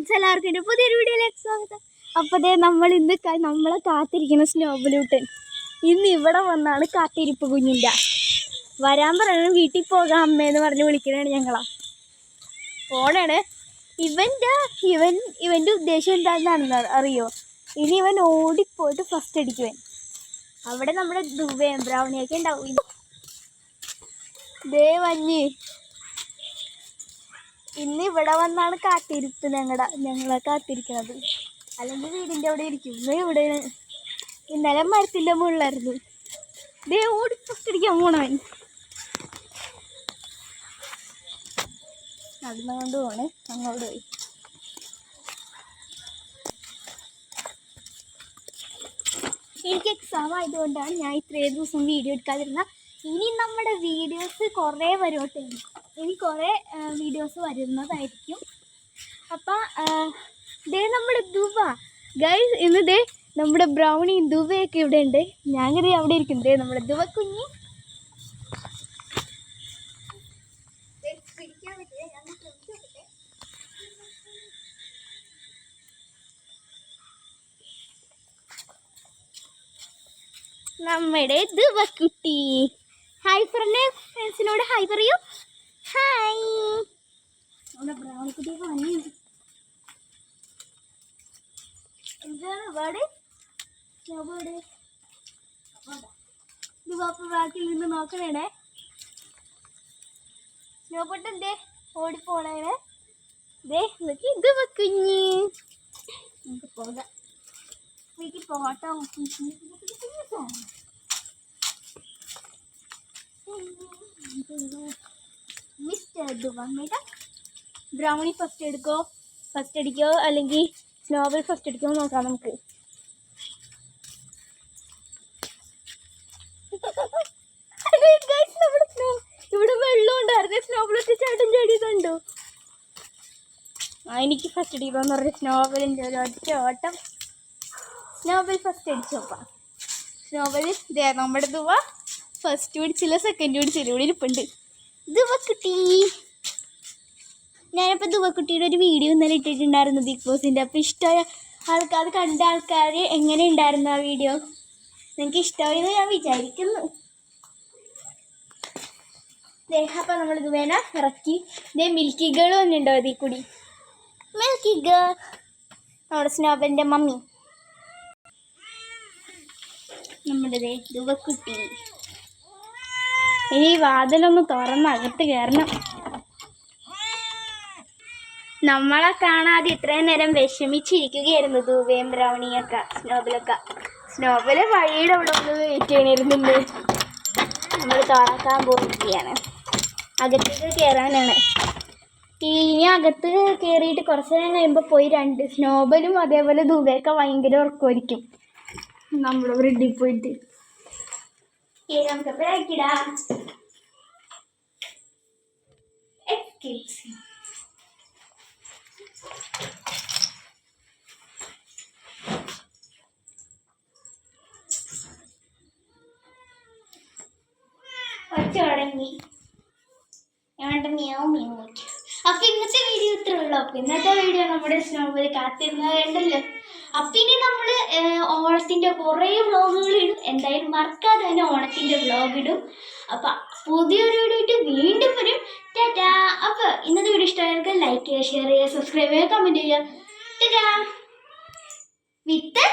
എല്ലാവർക്കും എന്റെ പുതിയൊരു വീഡിയോയിലേക്ക് സ്വാഗതം. അപ്പോൾ ദേ നമ്മൾ ഇന്ന് നമ്മളെ കാത്തിരിക്കുന്ന സ്നോബലൂട്ടൻ. ഇന്ന് ഇവിടെ വന്നാണ് കാത്തിരിപ്പ് കുഞ്ഞിന്റെ. വരാൻ പറയണം വീട്ടിൽ പോകാം അമ്മയെന്ന് പറഞ്ഞ് വിളിക്കണാണ് ഞങ്ങളാ. ഓണാണ്. ഇവന്റെ ഇവൻ ഇവന്റെ ഉദ്ദേശം എന്താണെന്ന് അറിയോ? ഇനി ഇവൻ ഓടിപ്പോയിട്ട് ഫസ്റ്റ് അടിക്കുവൻ. അവിടെ നമ്മുടെ ദുബൈ ബ്രൗണിയൊക്കെ ഉണ്ടാവും. ദേ മഞ്ഞ് ഇന്ന് ഇവിടെ വന്നാണ് കാത്തിരിപ്പ് ഞങ്ങളുടെ ഞങ്ങളെ കാത്തിരിക്കുന്നത് അല്ലെങ്കിൽ വീടിന്റെ അവിടെ ഇരിക്കും. ഇന്ന് ഇവിടെ ഇന്നലെ മരത്തിന്റെ മുകളിലായിരുന്നു. ദേ ഓടിപ്പിടിക്കാൻ പോണവൻ. നടന്നുകൊണ്ട് പോണേ. അങ്ങോട്ട് പോയി. എനിക്ക് എക്സാം ആയതുകൊണ്ടാണ് ഞാൻ ഇത്രയും ദിവസം വീഡിയോ എടുക്കാതിരുന്ന ഇനി നമ്മുടെ വീഡിയോസ് കുറേ വരോട്ടെ ഇനി കുറേ വീഡിയോസ് വരുന്നതായിരിക്കും. അപ്പം ദേ നമ്മുടെ ദുബ ഗൈസ് ഇന്ന് ദേ നമ്മുടെ ബ്രൗണിയും ദുബയൊക്കെ ഇവിടെ ഉണ്ട്. ഞാൻ കയറി അവിടെ ഇരിക്കും ദേ നമ്മുടെ ദുബ കുഞ്ഞി. നമ്മുടെ ദുബക്കുട്ടി ഹായ് ഫ്രണ്ട് ഫ്രണ്ട്സിനോട് ഹായ് പറയൂ. ഹായ്. നമ്മുടെ ബ്രൗണിക്കുട്ടി പണി എന്താണ് പാട് പാട് പാപ്പ ബാക്കിൽ നിന്ന് നോക്കണേ സ്നോപ്പൊട്ട് എന്തേ? ഓടിപ്പോണേ ദേ നോക്കി ഇത് വെക്കുഞ്ഞ്. നമുക്ക് പോകാം. വീട്ടിൽ പോകട്ടോ. ബ്രൗണി ഫസ്റ്റ് എടുക്കോ? ഫസ്റ്റ് അടിക്കോ? അല്ലെങ്കിൽ സ്നോബൽ ഫസ്റ്റ് അടിക്കോ നോക്കാം നമുക്ക്. ഇവിടെ വെള്ളം ഉണ്ടായിരുന്നു. സ്നോബൽ ചേട്ടൻ ചാട്ടം ചാടിയതുണ്ടോ? ആ എനിക്ക് ഫസ്റ്റ് അടിക്കാൻ പറഞ്ഞ സ്നോബലിന്റെ ഒരു ഒറ്റ ഓട്ടം. സ്നോബൽ ഫസ്റ്റ് അടിച്ചു നോക്കാം. സ്നോബൽ നമ്മുടെ ദുവ ഫസ്റ്റ് പിടിച്ചില്ല സെക്കൻഡ് പിടിച്ചില്ല. ഇവിടെ ഇരിപ്പുണ്ട്. ദുവ കിട്ടി ഞാനിപ്പോൾ ദുവക്കുട്ടിയുടെ ഒരു വീഡിയോ ഇന്നലെ ഇട്ടിട്ടുണ്ടായിരുന്നു ബിഗ് ബോസിന്റെ അപ്പോൾ ഇഷ്ടമായ ആൾക്കാർ കണ്ട ആൾക്കാർ എങ്ങനെ ഉണ്ടായിരുന്നു ആ വീഡിയോ നിങ്ങൾക്ക് ഇഷ്ടമായെന്ന് ഞാൻ വിചാരിക്കുന്നു. അപ്പം നമ്മൾ ഇത് വേണ ഇറക്കി. ഇതേ മിൽക്കി ഗേൾ വന്നിട്ടുണ്ടോ അതിൽ കൂടി? മിൽക്കി ഗേൾ നമ്മുടെ സ്നോബന്റെ മമ്മി. നമ്മുടെ ദേ ദുവക്കുട്ടി. ഇനി ഈ വാതിലൊന്ന് തുറന്ന് അകത്ത് കയറണം. നമ്മളെ കാണാതെ ഇത്രയും നേരം വിഷമിച്ചിരിക്കുകയായിരുന്നു ദൂവയും ബ്രൗണിയൊക്കെ സ്നോബിലൊക്കെ. സ്നോബിൽ വഴിയുടെ അവിടെ ഒന്ന് വെയിറ്റ് ചെയ്യണിരുന്നുണ്ട് നമ്മൾ തുറക്കാൻ പോവുകയാണ്. അകത്തേക്ക് കയറാനാണ്. ഇനി അകത്ത് കയറിയിട്ട് കുറച്ച് നേരം കഴിയുമ്പോൾ പോയി രണ്ട് സ്നോബലും അതേപോലെ ദൂവയൊക്കെ ഭയങ്കര ഉറക്കമായിരിക്കും. നമ്മുടെ ബ്രിഡിൽ പോയിട്ട്. നമുക്ക് നമുക്ക് ബ്രേക്കിടാം him. ഒച്ച തുടങ്ങി ഞാൻ മിയാവ് മിയാവ് അപ്പൊ ഇന്നത്തെ വീഡിയോ ഇത്ര ഉള്ളൂ. അപ്പൊ ഇന്നത്തെ വീഡിയോ നമ്മുടെ സ്നോബിൽ കാത്തിരുന്നത് കണ്ടല്ലോ. അപ്പൊ ഇനി നമ്മൾ ഏഹ്, ഓണത്തിന്റെ കുറേ വ്ളോഗുകൾ ഇടും. എന്തായാലും മറക്കാതെ തന്നെ ഓണത്തിന്റെ വ്ളോഗ് ഇടും. അപ്പൊ പുതിയൊരു വീഡിയോ വീണ്ടും വരും. ഇന്നത്തെ വീഡിയോ ഇഷ്ടമായിരിക്കും ലൈക്ക് ചെയ്യുക ഷെയർ ചെയ്യുക സബ്സ്ക്രൈബ് ചെയ്യുക കമന്റ് ചെയ്യുക. വിത്ത്